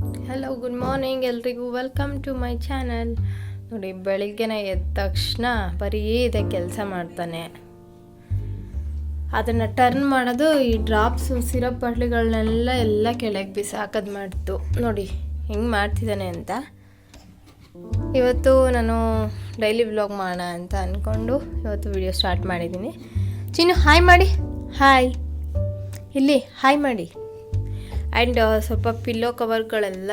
Hello good morning ಎಲ್ರಿಗೂ. Welcome to my channel ನೋಡಿ, ಬೆಳಿಗ್ಗೆನೆ ಎದ್ದ ತಕ್ಷಣ ಬರೀ ಇದೆ ಕೆಲಸ ಮಾಡ್ತಾನೆ. ಅದನ್ನು ಟರ್ನ್ ಮಾಡೋದು ಈ ಡ್ರಾಪ್ಸು ಸಿರಪ್ ಬಾಟ್ಲಿಗಳನ್ನೆಲ್ಲ ಎಲ್ಲ ಕೆಳಗೆ ಬಿಸಾಕೋದು ಮಾಡ್ತು. ನೋಡಿ, ಹೆಂಗೆ ಮಾಡ್ತಿದ್ದಾನೆ ಅಂತ. ಇವತ್ತು ನಾನು ಡೈಲಿ ವ್ಲಾಗ್ ಮಾಡೋಣ ಅಂತ ಅಂದ್ಕೊಂಡು ಇವತ್ತು ವಿಡಿಯೋ ಸ್ಟಾರ್ಟ್ ಮಾಡಿದ್ದೀನಿ. ಚಿನ್ನು ಹಾಯ್ ಮಾಡಿ. ಹಾಯ್ ಇಲ್ಲಿ ಹಾಯ್ ಮಾಡಿ. ಆ್ಯಂಡ್ ಸ್ವಲ್ಪ ಪಿಲ್ಲೋ ಕವರ್ಗಳೆಲ್ಲ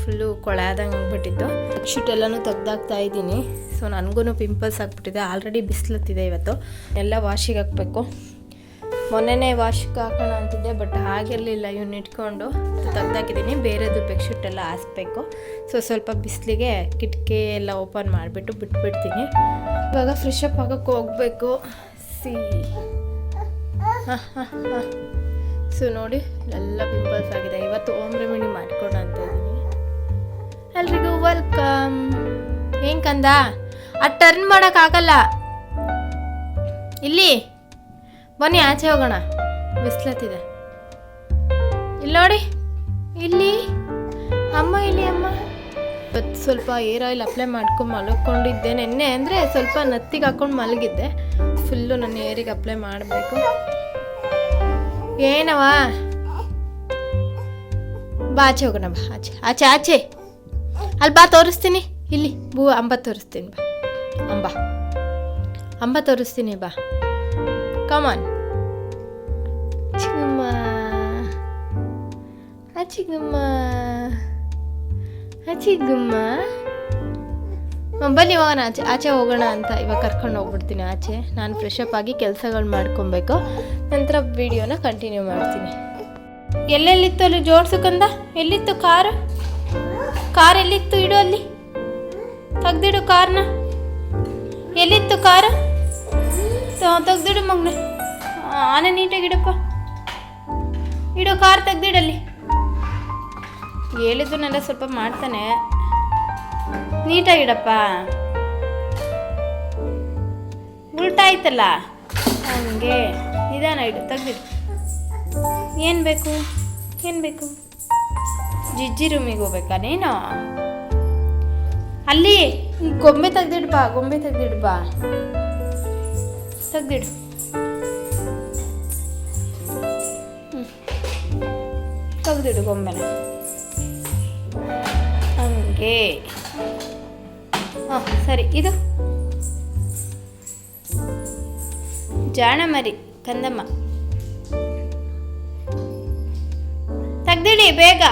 ಫುಲ್ಲು ಕೊಳೆಯಾದಂಗೆ ಆಗ್ಬಿಟ್ಟಿತ್ತು. ಶೀಟ್ ಎಲ್ಲನೂ ತೆಗ್ದಾಕ್ತಾ ಇದ್ದೀನಿ. ಸೊ ನನಗೂ ಪಿಂಪಲ್ಸ್ ಆಗಿಬಿಟ್ಟಿದೆ. ಆಲ್ರೆಡಿ ಬಿಸಿಲತ್ತಿದೆ ಇವತ್ತು. ಎಲ್ಲ ವಾಶಿಗೆ ಹಾಕಬೇಕು. ಮೊನ್ನೆನೇ ವಾಶಿಗೆ ಹಾಕೋಣ ಅಂತಿದ್ದೆ ಬಟ್ ಆಗಿರಲಿಲ್ಲ ಇವ್ನ ಇಟ್ಕೊಂಡು ತೆಗ್ದಾಕಿದ್ದೀನಿ. ಬೇರೆದು ಬೆಡ್ಶೀಟ್ ಎಲ್ಲ ಹಾಸ್ಬೇಕು. ಸೊ ಸ್ವಲ್ಪ ಬಿಸಿಲಿಗೆ ಕಿಟಕಿ ಎಲ್ಲ ಓಪನ್ ಮಾಡಿಬಿಟ್ಟು ಬಿಟ್ಬಿಡ್ತೀನಿ. ಇವಾಗ ಫ್ರೆಶ್ ಅಪ್ ಆಗೋಕ್ಕೆ ಹೋಗಬೇಕು. ಸಿ ಹಾಂ ಹಾಂ ಹಾಂ ಸೊ ನೋಡಿ ಎಲ್ಲ ಪಿಂಪಲ್ಸ್ ಆಗಿದೆ. ಇವತ್ತು ಓಮ್ ರೆಮಿಡಿ ಮಾಡ್ಕೊಡ ಅಂತ ಇದ್ದೀನಿ. ಎಲ್ರಿಗೂ ವೆಲ್ಕಮ್ ಹೆಂಗೆ ಕಂದ? ಆ ಟರ್ನ್ ಮಾಡೋಕ್ಕಾಗಲ್ಲ ಇಲ್ಲಿ. ಬನ್ನಿ, ಆಚೆ ಹೋಗೋಣ. ಬಿಸ್ಲತ್ತಿದೆ ಇಲ್ಲಿ ನೋಡಿ. ಇಲ್ಲಿ. ಅಮ್ಮ ಇಲ್ಲಿ ಅಮ್ಮ. ಇವತ್ತು ಸ್ವಲ್ಪ ಏರ್ ಆಯಿಲ್ ಅಪ್ಲೈ ಮಾಡ್ಕೊಂಡು ಮಲ್ಕೊಂಡಿದ್ದೆ ನೆನ್ನೆ. ಅಂದರೆ ಸ್ವಲ್ಪ ನತ್ತಿಗೆ ಹಾಕೊಂಡು ಮಲಗಿದ್ದೆ. ಫುಲ್ಲು ನನ್ನ ಏರಿಗೆ ಅಪ್ಲೈ ಮಾಡಬೇಕು. ಏನವ ಬಾ, ಆಚೆ ಹೋಗೋಣ ಬಾ, ಆಚೆ. ಆಚೆ ಆಚೆ. ಅಲ್ಲಿ ಬಾ, ತೋರಿಸ್ತೀನಿ. ಇಲ್ಲಿ, ಬೂ, ಅಂಬ ತೋರಿಸ್ತೀನಿ ಬಾ. ಅಂಬ. ಅಂಬ ತೋರಿಸ್ತೀನಿ ಬಾ. ಕಮಾನ್ ಚಿಗಮ್ಮ. ಅಚಿಗಮ್ಮ ಅಚಿಗಮ್ಮ ಬನ್ನಿ ಹೋಗೋಣ ಆಚೆ ಆಚೆ ಹೋಗೋಣ ಅಂತ ಇವಾಗ ಕರ್ಕೊಂಡು ಹೋಗ್ಬಿಡ್ತೀನಿ ಆಚೆ. ನಾನು ಫ್ರೆಶ್ ಅಪ್ ಆಗಿ ಕೆಲಸಗಳು ಮಾಡ್ಕೊಬೇಕು. ನಂತರ ವಿಡಿಯೋನ ಕಂಟಿನ್ಯೂ ಮಾಡ್ತೀನಿ. ಎಲ್ಲೆಲ್ಲಿತ್ತು ಅಲ್ಲಿ ಜೋಡ್ಸಕ್ಕಂದ? ಎಲ್ಲಿತ್ತು ಕಾರು ಕಾರ್ ಎಲ್ಲಿತ್ತು ಇಡು ಅಲ್ಲಿ? ತೆಗ್ದಿಡು ಕಾರ್ನ ಎಲ್ಲಿತ್ತು ಕಾರು ತೆಗ್ದಿಡು ಮಗ್ನೆ. ಆನೆ ನೀಟಾಗಿ ಇಡಪ್ಪ. ಇಡು ಕಾರ್ ತೆಗ್ದಿಡಲ್ಲಿ ನನ್ನ ಸ್ವಲ್ಪ ಮಾಡ್ತಾನೆ. ನೀಟಾಗಿಡಪ್ಪ. ಉಲ್ಟಾಯ್ತಲ್ಲ? ಹಂಗೆ. ನಿಧಾನ ಇಡು, ತೆಗ್ದಿಡು. ಏನು ಬೇಕು? ಏನು ಬೇಕು? ಜಿಜ್ಜಿ ರೂಮಿಗೆ ಹೋಗ್ಬೇಕಾ ನೀನು? ಅಲ್ಲಿ ಗೊಂಬೆ ತೆಗ್ದಿಡ್ ಬಾ, ಗೊಂಬೆ ತೆಗ್ದಿಡ್ ಬಾ. ತೆಗ್ದಿಡು. ತೆಗ್ದಿಡು ಗೊಂಬೆನ. ಹಂಗೆ. ಹಾಂ, ಸರಿ, ಇದು. ಜಾಣ ಮರಿ ಕಂದಮ್ಮ. ತೆಗ್ದಿಡಿ, ಬೇಗ.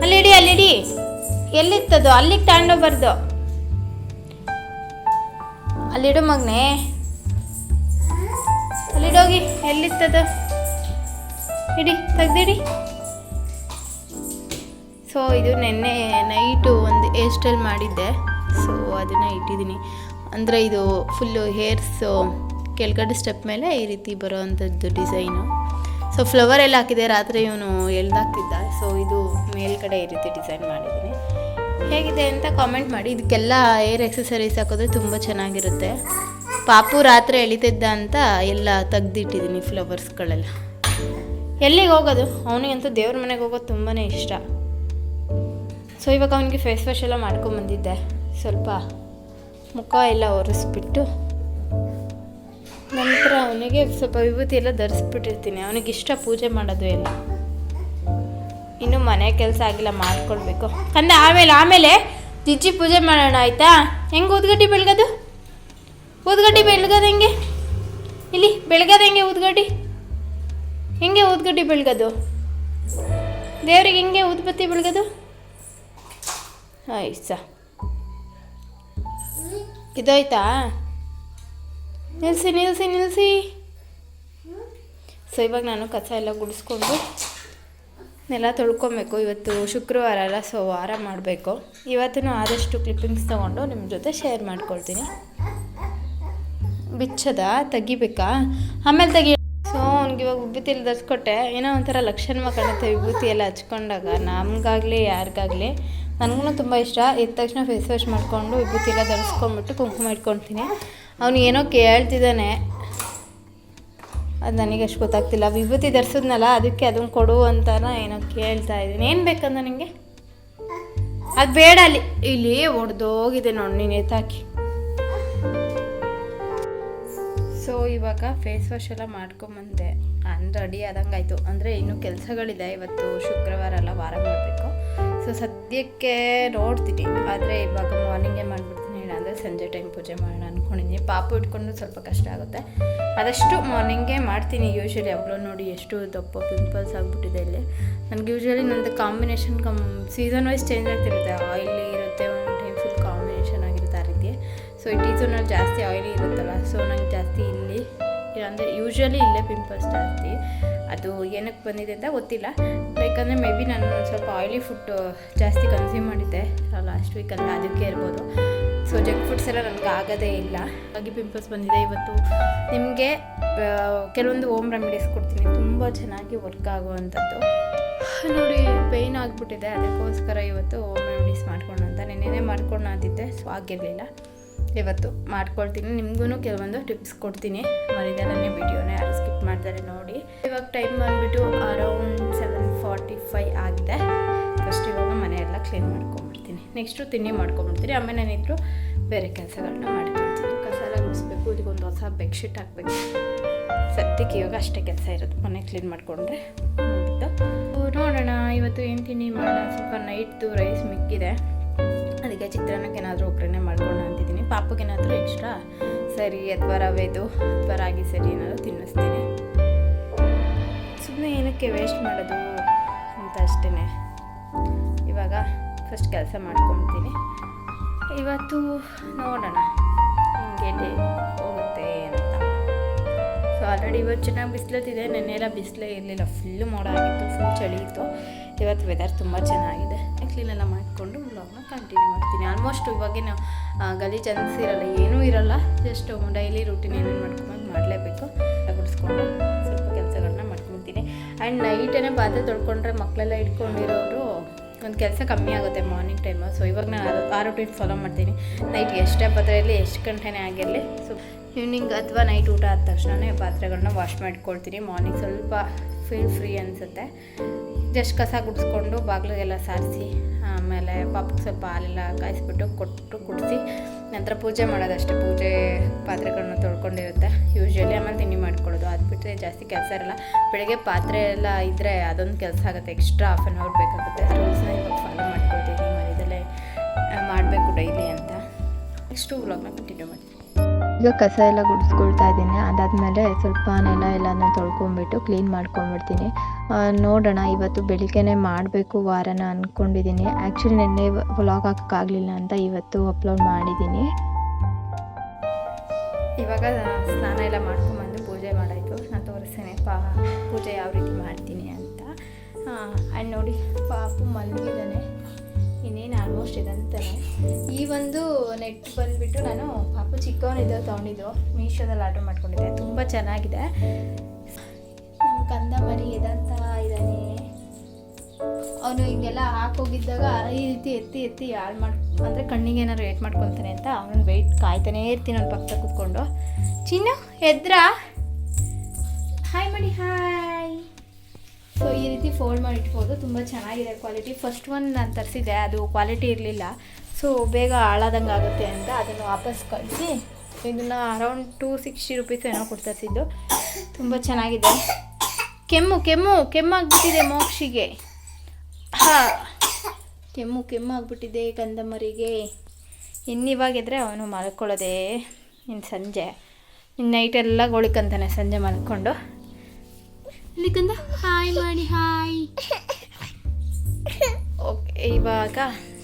ಅಲ್ಲಿಡಿ ಅಲ್ಲಿಡಿ. ಎಲ್ಲಿತ್ತದು? ಅಲ್ಲಿಗೆ ತಗೊಂಡೋಗ್ಬಾರ್ದು ಅಲ್ಲಿಡು ಮಗ್ನೆ. ಅಲ್ಲಿಡೋಗಿ, ಎಲ್ಲಿತ್ತದು? ಇಡಿ, ತೆಗ್ದಿಡಿ. ಸೊ ಇದು ನಿನ್ನೆ ನೈಟು ಒಂದು ಹೇರ್ ಸ್ಟೈಲ್ ಮಾಡಿದ್ದೆ. ಸೊ ಅದನ್ನು ಇಟ್ಟಿದ್ದೀನಿ. ಅಂದರೆ ಇದು ಫುಲ್ಲು ಹೇರ್ಸು ಕೆಳಗಡೆ ಸ್ಟೆಪ್ ಮೇಲೆ ಈ ರೀತಿ ಬರೋ ಅಂಥದ್ದು ಡಿಸೈನು. ಸೊ ಫ್ಲವರ್ ಎಲ್ಲ ಹಾಕಿದೆ. ರಾತ್ರಿ ಇವನು ಎಳ್ದಾಕ್ತಿದ್ದ. ಸೊ ಇದು ಮೇಲ್ಗಡೆ ಈ ರೀತಿ ಡಿಸೈನ್ ಮಾಡಿದ್ದೀನಿ. ಹೇಗಿದೆ ಅಂತ ಕಾಮೆಂಟ್ ಮಾಡಿ. ಇದಕ್ಕೆಲ್ಲ ಏರ್ ಎಕ್ಸಸರೀಸ್ ಹಾಕಿದ್ರೆ ತುಂಬ ಚೆನ್ನಾಗಿರುತ್ತೆ. ಪಾಪು ರಾತ್ರಿ ಎಳಿತಿದ್ದ ಅಂತ ಎಲ್ಲ ತೆಗ್ದಿಟ್ಟಿದ್ದೀನಿ ಫ್ಲವರ್ಸ್ಗಳೆಲ್ಲ. ಎಲ್ಲಿಗೆ ಹೋಗೋದು? ಅವನಿಗಂತೂ ದೇವ್ರ ಮನೆಗೆ ಹೋಗೋದು ತುಂಬಾ ಇಷ್ಟ. ಸೊ ಇವಾಗ ಅವನಿಗೆ ಫೇಸ್ ವಾಶ್ ಎಲ್ಲ ಮಾಡ್ಕೊಂಬಂದಿದ್ದೆ ಸ್ವಲ್ಪ ಮುಖ ಎಲ್ಲ ಒರೆಸ್ಬಿಟ್ಟು. ನಂತರ ಅವನಿಗೆ ಸ್ವಲ್ಪ ವಿಭೂತಿ ಎಲ್ಲ ಧರಿಸ್ಬಿಟ್ಟಿರ್ತೀನಿ. ಅವನಿಗೆ ಇಷ್ಟ ಪೂಜೆ ಮಾಡೋದು ಎಲ್ಲ. ಇನ್ನು ಮನೆ ಕೆಲಸ ಆಗಿಲ್ಲ, ಮಾಡ್ಕೊಳ್ಬೇಕು. ಅಂದ ಆಮೇಲೆ ಆಮೇಲೆ ಜಿಜ್ಜಿ ಪೂಜೆ ಮಾಡೋಣ, ಆಯಿತಾ? ಹೆಂಗೆ ಉದ್ಗಡ್ಡಿ ಬೆಳಗೋದು? ಊದ್ಗಡ್ಡಿ ಬೆಳಗೋದು ಹೆಂಗೆ? ಇಲ್ಲಿ, ಬೆಳಗೋದು ಹೆಂಗೆ ಊದ್ಗಡ್ಡಿ ಹೆಂಗೆ ಊದ್ಗಡ್ಡಿ ಬೆಳಗೋದು? ದೇವ್ರಿಗೆ ಹೆಂಗೆ ಊದ್ಬತ್ತಿ ಬೆಳಗೋದು? ಆಯ್ಸ ಇದಾಯ್ತಾ? ನಿಲ್ಸಿ ನಿಲ್ಸಿ ನಿಲ್ಲಿಸಿ ಸೊ, ಇವಾಗ ನಾನು ಕಸ ಎಲ್ಲ ಗುಡಿಸ್ಕೊಂಡು ನೆಲ ತೊಳ್ಕೊಬೇಕು. ಇವತ್ತು ಶುಕ್ರವಾರ ಅಲ್ಲ, ಸೊ, ವಾರ ಮಾಡಬೇಕು. ಇವತ್ತೂ ಆದಷ್ಟು ಕ್ಲಿಪ್ಪಿಂಗ್ಸ್ ತೊಗೊಂಡು ನಿಮ್ಮ ಜೊತೆ ಶೇರ್ ಮಾಡ್ಕೊಳ್ತೀನಿ. ಬಿಚ್ಚದ? ತೆಗಿಬೇಕಾ? ಆಮೇಲೆ ತೆಗಿ ಸೊ, ಅವ್ನಿಗೆ ಇವಾಗ ವಿಭೂತಿ ಎಲ್ಲ ಧರಿಸ್ಕೊಟ್ಟೆ ಏನೋ ಒಂಥರ ಲಕ್ಷಣ ಕಾಣುತ್ತೆ ವಿಭೂತಿ ಎಲ್ಲ ಹಚ್ಕೊಂಡಾಗ. ನಮಗಾಗಲಿ, ಯಾರಿಗಾಗಲಿ ನನಗೂ ತುಂಬ ಇಷ್ಟ. ಎದ್ದ ತಕ್ಷಣ ಫೇಸ್ ವಾಶ್ ಮಾಡಿಕೊಂಡು ವಿಭೂತಿ ಎಲ್ಲ ಧರಿಸ್ಕೊಂಬಿಟ್ಟು ಕುಂಕುಮ ಇಟ್ಕೊಳ್ತೀನಿ. ಅವನು ಏನೋ ಕೇಳ್ತಿದ್ದಾನೆ. ಅದು ನನಗೆ ಅಷ್ಟು ಗೊತ್ತಾಗ್ತಿಲ್ಲ. ವಿಭೂತಿ ಧರಿಸಿದ್ನಲ್ಲ ಅದಕ್ಕೆ ಅದನ್ನು ಕೊಡು ಅಂತ ಏನೋ ಕೇಳ್ತಾ ಇದ್ದೀನಿ ಏನು ಬೇಕಂದ ನಿಮಗೆ ಅದು ಬೇಡ ಅಲ್ಲಿ. ಇಲ್ಲಿ ಒಡೆದೋಗಿದೆ ನೋಡಿ ನೀನು ಎತ್ತಾಕಿ. ಸೊ ಇವಾಗ ಫೇಸ್ ವಾಶ್ ಎಲ್ಲ ಮಾಡ್ಕೊಂಬಂದೆ. ಅಂದ್ರೆ ರೆಡಿ ಆದಂಗೆ ಆಯಿತು ಅಂದರೆ ಇನ್ನೂ ಕೆಲಸಗಳಿದೆ. ಇವತ್ತು ಶುಕ್ರವಾರ ಎಲ್ಲ ವಾರ ಮಾಡಬೇಕು. ಸೊ ಸದ್ಯಕ್ಕೆ ನೋಡ್ತೀನಿ ಆದರೆ ಇವಾಗ ಮಾರ್ನಿಂಗೇ ಮಾಡಿಬಿಡ್ತೀನಿ. ಇಲ್ಲಾಂದರೆ ಸಂಜೆ ಟೈಮ್ ಪೂಜೆ ಮಾಡೋಣ ಅಂದ್ಕೊಂಡಿದ್ದೀನಿ ಪಾಪು ಇಟ್ಕೊಂಡು ಸ್ವಲ್ಪ ಕಷ್ಟ ಆಗುತ್ತೆ. ಆದಷ್ಟು ಮಾರ್ನಿಂಗೇ ಮಾಡ್ತೀನಿ. ಯೂಶ್ವಲಿ ಯಾವಾಗಲೂ ನೋಡಿ ಎಷ್ಟು ದಪ್ಪ ಪಿಂಪಲ್ಸ್ ಆಗಿಬಿಟ್ಟಿದೆ ಇಲ್ಲಿ. ನನಗೆ ಯೂಶ್ವಲಿ ನಂದು combination come season wise change ಆಗ್ತಿರುತ್ತೆ. ಆಯಿಲಿ ಇರುತ್ತೆ, ಒಂದು ಟೈಮ್ ಫುಲ್ ಕಾಂಬಿನೇಷನ್ ಆಗಿರುತ್ತೆ ಆ ರೀತಿ. ಸೊ ಈ ಟೀಸನಲ್ಲಿ ಜಾಸ್ತಿ ಆಯಿಲಿ ಇರುತ್ತಲ್ಲ ಸೊ ನಂಗೆ ಜಾಸ್ತಿ ಅಂದರೆ ಯೂಶ್ವಲಿ ಇಲ್ಲೇ ಪಿಂಪಲ್ಸ್ ಜಾಸ್ತಿ. ಅದು ಏನಕ್ಕೆ ಬಂದಿದೆ ಅಂತ ಗೊತ್ತಿಲ್ಲ. ಯಾಕಂದರೆ ಮೇ ಬಿ ನಾನು ಸ್ವಲ್ಪ ಆಯಿಲಿ ಫುಡ್ ಜಾಸ್ತಿ ಕನ್ಸ್ಯೂಮ್ ಮಾಡಿದ್ದೆ ಲಾಸ್ಟ್ ವೀಕ್ ಅಂತ ಅದಕ್ಕೆ ಇರ್ಬೋದು. ಸೊ ಜಂಕ್ ಫುಡ್ಸ್ ಎಲ್ಲ ನನಗೆ ಆಗೋದೇ ಇಲ್ಲ. ಹಾಗೆ ಪಿಂಪಲ್ಸ್ ಬಂದಿದೆ ಇವತ್ತು. ನಿಮಗೆ ಕೆಲವೊಂದು ಹೋಮ್ ರೆಮಿಡೀಸ್ ಕೊಡ್ತೀನಿ. ತುಂಬ ಚೆನ್ನಾಗಿ ವರ್ಕ್ ಆಗುವಂಥದ್ದು. ನೋಡಿ ಪೇಯ್ನ್ ಆಗಿಬಿಟ್ಟಿದೆ. ಅದಕ್ಕೋಸ್ಕರ ಇವತ್ತು ಹೋಮ್ ರೆಮಿಡೀಸ್ ಮಾಡ್ಕೊಂಡು ಅಂತ. ನೆನ್ನೆನೇ ಮಾಡ್ಕೊಂಡು ಅಂತಿದ್ದೆ ಸೊ ಆಗಿರಲಿಲ್ಲ. ಇವತ್ತು ಮಾಡ್ಕೊಳ್ತೀನಿ. ನಿಮಗೂ ಕೆಲವೊಂದು ಟಿಪ್ಸ್ ಕೊಡ್ತೀನಿ. ಮರಿದಲ್ಲೇ ವಿಡಿಯೋನ ಯಾರು ಸ್ಕಿಪ್ ಮಾಡ್ತಾರೆ ನೋಡಿ. ಇವಾಗ ಟೈಮ್ ಬಂದುಬಿಟ್ಟು ಅರೌಂಡ್ ಸೆವೆನ್ ಫಾರ್ಟಿ ಫೈ ಆಗಿದೆ. ಫಸ್ಟ್ ಇವಾಗ ಮನೆಯೆಲ್ಲ ಕ್ಲೀನ್ ಮಾಡ್ಕೊಂಬಿಡ್ತೀನಿ ನೆಕ್ಸ್ಟು ತಿಂಡಿ ಮಾಡ್ಕೊಂಬಿಡ್ತೀನಿ ಆಮೇಲೆ ನಾನಿದ್ರು ಬೇರೆ ಕೆಲಸಗಳನ್ನ ಮಾಡ್ಕೊಳ್ತೀನಿ. ಕಸ ಎಲ್ಲ ಗುಡಿಸ್ಬೇಕು. ಇದಕ್ಕೊಂದು ಹೊಸ ಬೆಡ್ಶೀಟ್ ಹಾಕ್ಬೇಕು. ಸದ್ಯಕ್ಕೆ ಇವಾಗ ಅಷ್ಟೇ ಕೆಲಸ ಇರೋದು. ಮನೆ ಕ್ಲೀನ್ ಮಾಡಿಕೊಂಡ್ರೆ ನೋಡೋಣ. ಇವತ್ತು ಏನು ತಿಂಡಿ ಮಾಡೋಣ ಸ್ವಲ್ಪ ನೈಟ್ದು ರೈಸ್ ಮಿಕ್ಕಿದೆ. ಅದಕ್ಕೆ ಚಿತ್ರಾನ್ನಕ್ಕೆ ಏನಾದರೂ ಒಗ್ಗರಣೆ ಮಾಡ್ಕೊಂಡು ಅಂತಿದ್ದೀನಿ. ಪಾಪಕ್ಕೇನಾದರೂ ಎಕ್ಸ್ಟ್ರಾ ಸರಿ, ಅಥವಾ ರವೆದು, ಅಥವಾ ರಾಗಿ ಸರಿ ಏನಾದರೂ ತಿನ್ನಿಸ್ತೀನಿ. ಸುಮ್ಮನೆ ಏನಕ್ಕೆ ವೇಸ್ಟ್ ಮಾಡೋದು ಅಂತ ಅಷ್ಟೇ ಇವಾಗ ಫಸ್ಟ್ ಕೆಲಸ ಮಾಡ್ಕೊತೀನಿ. ಇವತ್ತು ನೋಡೋಣ ಹಿಂಗೆ ಆಲ್ರೆಡಿ ಇವತ್ತು ಚೆನ್ನಾಗಿ ಬಿಸಿಲತ್ತಿದೆ. ನೆನ್ನೆಲ್ಲ ಬಿಸಿಲೇ ಇರಲಿಲ್ಲ. ಫುಲ್ಲು ಮೋಡ ಆಗಿತ್ತು ಫುಲ್ ಚಳಿ ಇತ್ತು. ಇವತ್ತು ವೆದರ್ ತುಂಬ ಚೆನ್ನಾಗಿದೆ. ಕ್ಲೀನೆಲ್ಲ ಮಾಡಿಕೊಂಡು ಬ್ಲಾಗ್ನ ಕಂಟಿನ್ಯೂ ಮಾಡ್ತೀನಿ. ಆಲ್ಮೋಸ್ಟ್ ಇವಾಗಿನ ಗಲಿ ಗಲೀಜು ಇರಲ್ಲ, ಏನೂ ಇರಲ್ಲ. ಜಸ್ಟ್ ಡೈಲಿ ರೂಟೀನ್ ಏನೇನು ಮಾಡ್ಕೊಂಡು ಮಾಡಲೇಬೇಕು. ಗುಡಿಸ್ಕೊಂಡು ಸ್ವಲ್ಪ ಕೆಲಸಗಳನ್ನ ಮಾಡ್ಕೊತೀನಿ. ಆ್ಯಂಡ್ ನೈಟೇ ಪಾತ್ರೆ ತೊಳ್ಕೊಂಡ್ರೆ ಮಕ್ಕಳೆಲ್ಲ ಇಟ್ಕೊಂಡಿರೋರು ಒಂದು ಕೆಲಸ ಕಮ್ಮಿ ಆಗುತ್ತೆ ಮಾರ್ನಿಂಗ್ ಟೈಮು ಸೊ ಇವಾಗ ನಾನು ಆ ರೂಟೀನ್ ಫಾಲೋ ಮಾಡ್ತೀನಿ. ನೈಟ್ ಎಷ್ಟೇ ಪಾತ್ರೆಯಲ್ಲಿ ಎಷ್ಟು ಗಂಟೆನೇ ಆಗಿರಲಿ. ಸೊ ಈವ್ನಿಂಗ್ ಅಥವಾ ನೈಟ್ ಊಟ ಆದ ತಕ್ಷಣವೇ ಪಾತ್ರೆಗಳನ್ನ ವಾಶ್ ಮಾಡ್ಕೊಳ್ತೀನಿ. ಮಾರ್ನಿಂಗ್ ಸ್ವಲ್ಪ ಫೀಲ್ ಫ್ರೀ ಅನಿಸುತ್ತೆ. ಜಸ್ಟ್ ಕಸ ಗುಡಿಸ್ಕೊಂಡು ಬಾಗಿಲಿಗೆಲ್ಲ ಸಾರಿಸಿ, ಆಮೇಲೆ ಪಾಪಕ್ಕೆ ಸ್ವಲ್ಪ ಹಾಲೆಲ್ಲ ಕಾಯಿಸ್ಬಿಟ್ಟು ಕೊಟ್ಟು ಕುಡಿಸಿ, ನಂತರ ಪೂಜೆ ಮಾಡೋದಷ್ಟೇ. ಪೂಜೆ ಪಾತ್ರೆಗಳನ್ನ ತೊಳ್ಕೊಂಡಿರುತ್ತೆ. ಯೂಶ್ವಲಿ ಆಮೇಲೆ ತಿಂಡಿ ಮಾಡ್ಕೊಳ್ಳೋದು. ಅದು ಬಿಟ್ಟರೆ ಜಾಸ್ತಿ ಕೆಲಸ ಇರಲ್ಲ. ಬೆಳಗ್ಗೆ ಪಾತ್ರೆ ಎಲ್ಲ ಇದ್ದರೆ ಅದೊಂದು ಕೆಲಸ ಆಗುತ್ತೆ. ಎಕ್ಸ್ಟ್ರಾ ಹಾಫ್ ಆನ್ ಅವರ್ ಬೇಕಾಗುತ್ತೆ. ರೂಲ್ಸ್ನ ಇವಾಗ ಫಾಲೋ ಮಾಡ್ಕೊಳ್ತೀನಿ. ಮನೆಯಲ್ಲೇ ಮಾಡಬೇಕು ಡೈಲಿ ಅಂತ. ನೆಕ್ಸ್ಟು ವ್ಲಾಗ್ನ ಕಂಟಿನ್ಯೂ ಮಾಡ್ತೀನಿ. ಈಗ ಕಸ ಎಲ್ಲ ಗುಡಿಸ್ಕೊಳ್ತಾ ಇದ್ದೀನಿ. ಅದಾದಮೇಲೆ ಸ್ವಲ್ಪ ನೆಲ ಎಲ್ಲನೂ ತೊಳ್ಕೊಂಬಿಟ್ಟು ಕ್ಲೀನ್ ಮಾಡ್ಕೊಂಬಿಡ್ತೀನಿ. ನೋಡೋಣ, ಇವತ್ತು ಬೆಳಿಗ್ಗೆನೇ ಮಾಡಬೇಕು ವಾರನ ಅಂದ್ಕೊಂಡಿದ್ದೀನಿ ಆ್ಯಕ್ಚುಲಿ ನಿನ್ನೆ ವ್ಲಾಗ್ ಹಾಕೋಕ್ಕಾಗಲಿಲ್ಲ ಅಂತ ಇವತ್ತು ಅಪ್ಲೋಡ್ ಮಾಡಿದ್ದೀನಿ. ಇವಾಗ ಸ್ನಾನ ಎಲ್ಲ ಮಾಡ್ಕೊಂಬಂದು ಪೂಜೆ ಮಾಡಾಯಿತು. ನಾನು ತೋರಿಸ್ತೇನೆ, ಪಾ, ಪೂಜೆ ಯಾವ ರೀತಿ ಮಾಡ್ತೀನಿ ಅಂತ. ಆ್ಯಂಡ್ ನೋಡಿ, ಪಾಪು ಮಲಗಿದ್ದಾನೆ. ಇನ್ನೇನು ಆಲ್ಮೋಸ್ಟ್ ಇದಂತಾನೆ ಈ ಒಂದು ನೆಟ್ ಬಂದುಬಿಟ್ಟು ನಾನು ಪಾಪ ಚಿಕ್ಕವನಿದ್ದು ತೊಗೊಂಡಿದ್ದು. ಮೀಶೋದಲ್ಲಿ ಆರ್ಡರ್ ಮಾಡ್ಕೊಂಡಿದ್ದೆ. ತುಂಬ ಚೆನ್ನಾಗಿದೆ. ನಮ್ಮ ಕಂದ ಮರಿ ಎದಂತ ಇದ್ದಾನೆ ಅವನು ಹಿಂಗೆಲ್ಲ ಹಾಕೋಗಿದ್ದಾಗ ಈ ರೀತಿ ಎತ್ತಿ ಎತ್ತಿ ಹಾಳು ಮಾಡಿ, ಅಂದರೆ ಕಣ್ಣಿಗೆ ಏನಾದ್ರು ವೇಟ್ ಮಾಡ್ಕೊತಾನೆ ಅಂತ ಅವನ ವೆಯ್ಟ್ ಕಾಯ್ತಾನೇ ಇರ್ತೀನಿ ಅವ್ನ ಪಕ್ಕ ಕೂತ್ಕೊಂಡು. ಚಿನ್ನು, ಎದ್ರಾ? ಹಾಯ್ ಮಾಡಿ ಹಾಯ್ ಸೊ ಈ ರೀತಿ ಫೋಲ್ಡ್ ಮಾಡಿ ಇಟ್ಬೋದು ತುಂಬ ಚೆನ್ನಾಗಿದೆ ಕ್ವಾಲಿಟಿ ಫಸ್ಟ್ ಒನ್ ನಾನು ತರಿಸಿದ್ದೆ, ಅದು ಕ್ವಾಲಿಟಿ ಇರಲಿಲ್ಲ. ಸೊ ಬೇಗ ಹಾಳಾದಂಗೆ ಆಗುತ್ತೆ ಅಂತ ಅದನ್ನು ವಾಪಸ್ ಕಳಿಸಿ. ಇದನ್ನು ಅರೌಂಡ್ ಟೂ ಸಿಕ್ಸ್ಟಿ ರುಪೀಸ್ ಏನೋ ಕೊಡ್ತರಿಸಿದ್ದು. ತುಂಬ ಚೆನ್ನಾಗಿದೆ. ಕೆಮ್ಮು ಕೆಮ್ಮು ಕೆಮ್ಮಾಗ್ಬಿಟ್ಟಿದೆ ಮೋಕ್ಷಿಗೆ. ಹಾಂ. ಕೆಮ್ಮು ಕೆಮ್ಮಾಗ್ಬಿಟ್ಟಿದೆ ಗಂಧಮರಿಗೆ ಇನ್ನಿವಾಗಿದ್ರೆ ಅವನು ಮಲ್ಕೊಳ್ಳೋದೇ ಇನ್ನು ಸಂಜೆ. ಇನ್ನು ನೈಟೆಲ್ಲ ಗೋಳಿಕಂತಾನೆ ಸಂಜೆ ಮಲ್ಕೊಂಡು. ಇಲ್ಲಿ ಕಂದ. ಹಾಯ್ ಮಾಡಿ ಹಾಯ್ ಓಕೆ ಇವಾಗ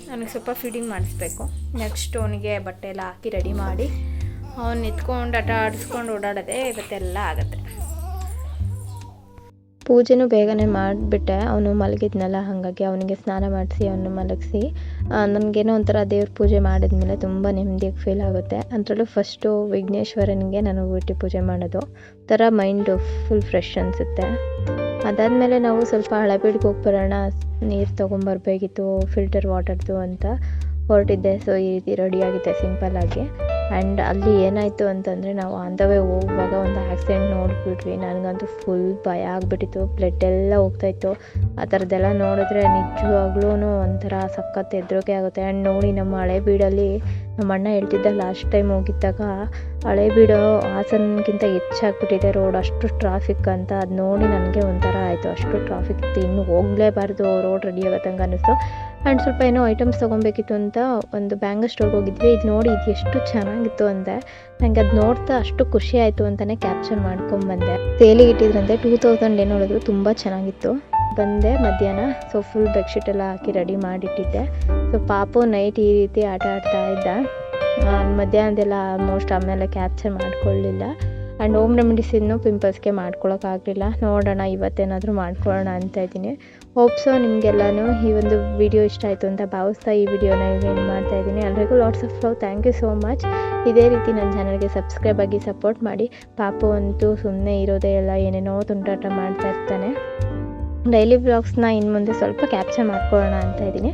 ನನಗೆ ಸ್ವಲ್ಪ ಫೀಡಿಂಗ್ ಮಾಡಿಸ್ಬೇಕು. ನೆಕ್ಸ್ಟ್ ಅವನಿಗೆ ಬಟ್ಟೆ ಎಲ್ಲ ಹಾಕಿ ರೆಡಿ ಮಾಡಿ. ಅವ್ನು ನಿಂತ್ಕೊಂಡು ಆಟ ಆಡಿಸ್ಕೊಂಡು ಓಡಾಡೋದೇ ಇವತ್ತೆಲ್ಲ ಆಗುತ್ತೆ. ಪೂಜೆನೂ ಬೇಗನೆ ಮಾಡಿಬಿಟ್ಟೆ. ಅವನು ಮಲಗಿದ್ನಲ್ಲ, ಹಾಗಾಗಿ ಅವನಿಗೆ ಸ್ನಾನ ಮಾಡಿಸಿ ಅವನು ಮಲಗಿಸಿ. ನನಗೇನೋ ಒಂಥರ ದೇವ್ರ ಪೂಜೆ ಮಾಡಿದ್ಮೇಲೆ ತುಂಬ ನೆಮ್ಮದಿಯಾಗಿ ಫೀಲ್ ಆಗುತ್ತೆ. ಅದರಲ್ಲೂ ಫಸ್ಟು ವಿಘ್ನೇಶ್ವರನಿಗೆ ನಾನು ಬಿಟ್ಟು ಪೂಜೆ ಮಾಡೋದು. ಒಂಥರ ಮೈಂಡು ಫುಲ್ ಫ್ರೆಶ್ ಅನಿಸುತ್ತೆ. ಅದಾದಮೇಲೆ ನಾವು ಸ್ವಲ್ಪ ಹಳೆಬೀಡಿಗೆ ಹೋಗಿ ಬರೋಣ. ನೀರು ತೊಗೊಂಬರ್ಬೇಕಿತ್ತು ಫಿಲ್ಟರ್ ವಾಟರ್ದು ಅಂತ ಹೊರಟಿದ್ದೆ. ಸೊ ಈ ರೀತಿ ರೆಡಿಯಾಗಿದೆ ಸಿಂಪಲ್ಲಾಗಿ ಆ್ಯಂಡ್ ಅಲ್ಲಿ ಏನಾಯಿತು ಅಂತಂದರೆ ನಾವು ಆನ್ ದ ವೇ ಹೋಗುವಾಗ ಒಂದು ಆ್ಯಕ್ಸಿಡೆಂಟ್ ನೋಡಿಬಿಟ್ವಿ. ನನಗಂತೂ ಫುಲ್ ಭಯ ಆಗಿಬಿಟ್ಟಿತ್ತು. ಬ್ಲಡ್ ಎಲ್ಲ ಹೋಗ್ತಾಯಿತ್ತು ಆ ಥರದ್ದೆಲ್ಲ ನೋಡಿದ್ರೆ ನಿಜವಾಗ್ಲೂ ಒಂಥರ ಸಖತ್ ಎದ್ರೋಕೆ ಆಗುತ್ತೆ. ಆ್ಯಂಡ್ ನೋಡಿ ನಮ್ಮ ಹಳೆ ಬೀಡಲ್ಲಿ ನಮ್ಮ ಅಣ್ಣ ಹೇಳ್ತಿದ್ದ ಲಾಸ್ಟ್ ಟೈಮ್ ಹೋಗಿದ್ದಾಗ, ಹಳೆ ಬೀಡು ಹಾಸನ್ಗಿಂತ ಹೆಚ್ಚಾಗ್ಬಿಟ್ಟಿದೆ ರೋಡ್ ಅಷ್ಟು ಟ್ರಾಫಿಕ್ ಅಂತ ಅದು ನೋಡಿ ನನಗೆ ಒಂಥರ ಆಯಿತು. ಅಷ್ಟು ಟ್ರಾಫಿಕ್ ಇತ್ತು ಇನ್ನು ಹೋಗಲೇಬಾರ್ದು. ರೋಡ್ ರೆಡಿ ಆಗತ್ತಂಗೆ ಅನ್ನಿಸ್ತು. ಆ್ಯಂಡ್ ಸ್ವಲ್ಪ ಏನೋ ಐಟಮ್ಸ್ ತೊಗೊಬೇಕಿತ್ತು ಅಂತ ಒಂದು ಬ್ಯಾಂಗಲ್ ಸ್ಟೋರ್ಗೆ ಹೋಗಿದ್ವಿ. ಇದು ನೋಡಿ ಇದು ಎಷ್ಟು ಚೆನ್ನಾಗಿತ್ತು ಅಂದೆ ನನಗೆ ಅದು ನೋಡ್ತಾ ಅಷ್ಟು ಖುಷಿ ಆಯಿತು ಅಂತಲೇ ಕ್ಯಾಪ್ಚರ್ ಮಾಡ್ಕೊಂಬಂದೆ ಸೇಲಿಗೆ ಇಟ್ಟಿದ್ರಂತೆ ಟೂ ತೌಸಂಡ್ ಏನು ಹೇಳಿದ್ರು ತುಂಬ ಚೆನ್ನಾಗಿತ್ತು. ಬಂದೆ ಮಧ್ಯಾಹ್ನ ಸೊ ಫುಲ್ ಬೆಡ್ಶೀಟ್ ಎಲ್ಲ ಹಾಕಿ ರೆಡಿ ಮಾಡಿಟ್ಟಿದ್ದೆ. ಸೊ ಪಾಪು ನೈಟ್ ಈ ರೀತಿ ಆಟ ಆಡ್ತಾ ಇದ್ದ. ಮಧ್ಯಾಹ್ನದೆಲ್ಲ ಆಲ್ಮೋಸ್ಟ್ ಆಮೇಲೆ ಕ್ಯಾಪ್ಚರ್ ಮಾಡ್ಕೊಳ್ಳಿಲ್ಲ. ಆ್ಯಂಡ್ ಓಮ್ ರೆಮಿಡೀಸ್ ಇನ್ನೂ ಪಿಂಪಲ್ಸ್ಗೆ ಮಾಡ್ಕೊಳಕ್ಕಾಗಲಿಲ್ಲ ನೋಡೋಣ, ಇವತ್ತೇನಾದರೂ ಮಾಡ್ಕೊಳ್ಳೋಣ ಅಂತ ಇದ್ದೀನಿ. ಹೋಪ್ಸೋ ನಿಮಗೆಲ್ಲನೂ ಈ ಒಂದು ವಿಡಿಯೋ ಇಷ್ಟ ಆಯಿತು ಅಂತ ಭಾವಿಸ್ತಾ ಈ ವಿಡಿಯೋನ ಏನು ಮಾಡ್ತಾ ಇದ್ದೀನಿ. ಎಲ್ರಿಗೂ lots of love thank you so much ಇದೇ ರೀತಿ ನನ್ನ ಚಾನಲ್ಗೆ ಸಬ್ಸ್ಕ್ರೈಬ್ ಆಗಿ ಸಪೋರ್ಟ್ ಮಾಡಿ. ಪಾಪ ಅಂತೂ ಸುಮ್ಮನೆ ಇರೋದೇ ಇಲ್ಲ, ಏನೇನೋ ತುಂಟಾಟ ಮಾಡ್ತಾ ಇರ್ತಾನೆ. ಡೈಲಿ ಬ್ಲಾಗ್ಸ್ನ ಇನ್ನು ಮುಂದೆ ಸ್ವಲ್ಪ ಕ್ಯಾಪ್ಚರ್ ಮಾಡ್ಕೊಳ್ಳೋಣ ಅಂತ ಇದ್ದೀನಿ.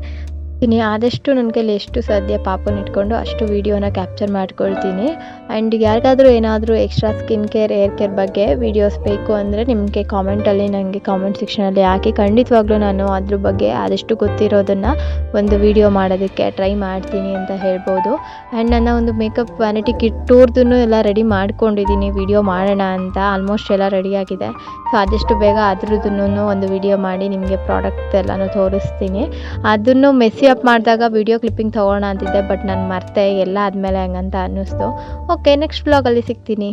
ಇನ್ನು ಆದಷ್ಟು ನನ್ನ ಕೈಲಿ ಎಷ್ಟು ಸಾಧ್ಯ ಪಾಪನ ಇಟ್ಕೊಂಡು ಅಷ್ಟು ವೀಡಿಯೋನ ಕ್ಯಾಪ್ಚರ್ ಮಾಡ್ಕೊಳ್ತೀನಿ. ಆ್ಯಂಡ್ ಯಾರಿಗಾದರೂ ಏನಾದರೂ extra skin care hair care ಬಗ್ಗೆ ವೀಡಿಯೋಸ್ ಬೇಕು ಅಂದರೆ ನಿಮಗೆ ಕಾಮೆಂಟಲ್ಲಿ ನನಗೆ ಕಾಮೆಂಟ್ ಸೆಕ್ಷನಲ್ಲಿ ಹಾಕಿ. ಖಂಡಿತವಾಗ್ಲೂ ನಾನು ಅದ್ರ ಬಗ್ಗೆ ಆದಷ್ಟು ಗೊತ್ತಿರೋದನ್ನು ಒಂದು ವಿಡಿಯೋ ಮಾಡೋದಕ್ಕೆ ಟ್ರೈ ಮಾಡ್ತೀನಿ ಅಂತ ಹೇಳ್ಬೋದು. ಆ್ಯಂಡ್ ನನ್ನ ಒಂದು ಮೇಕಪ್ ವ್ಯಾನಿಟಿ ಕಿಟ್ ಟೂರ್ದು ಎಲ್ಲ ರೆಡಿ ಮಾಡ್ಕೊಂಡಿದ್ದೀನಿ. ವಿಡಿಯೋ ಮಾಡೋಣ ಅಂತ ಆಲ್ಮೋಸ್ಟ್ ಎಲ್ಲ ರೆಡಿಯಾಗಿದೆ ಸೊ ಆದಷ್ಟು ಬೇಗ ಅದ್ರದ್ದು ಒಂದು ವಿಡಿಯೋ ಮಾಡಿ ನಿಮಗೆ ಪ್ರಾಡಕ್ಟ್ ಎಲ್ಲನೂ ತೋರಿಸ್ತೀನಿ. ಅದನ್ನು ಮೆಸ್ಸಿ ಅಪ್ ಮಾಡಿದಾಗ ವಿಡಿಯೋ ಕ್ಲಿಪ್ಪಿಂಗ್ ತೊಗೋಣ ಅಂತಿದ್ದೆ ಬಟ್ ನಾನು ಮರೆತೆ, ಎಲ್ಲ ಆದಮೇಲೆ ಹಂಗಂತ ಅನ್ನಿಸ್ತು. ಓಕೆ ನೆಕ್ಸ್ಟ್ ಬ್ಲಾಗಲ್ಲಿ ಸಿಗ್ತೀನಿ.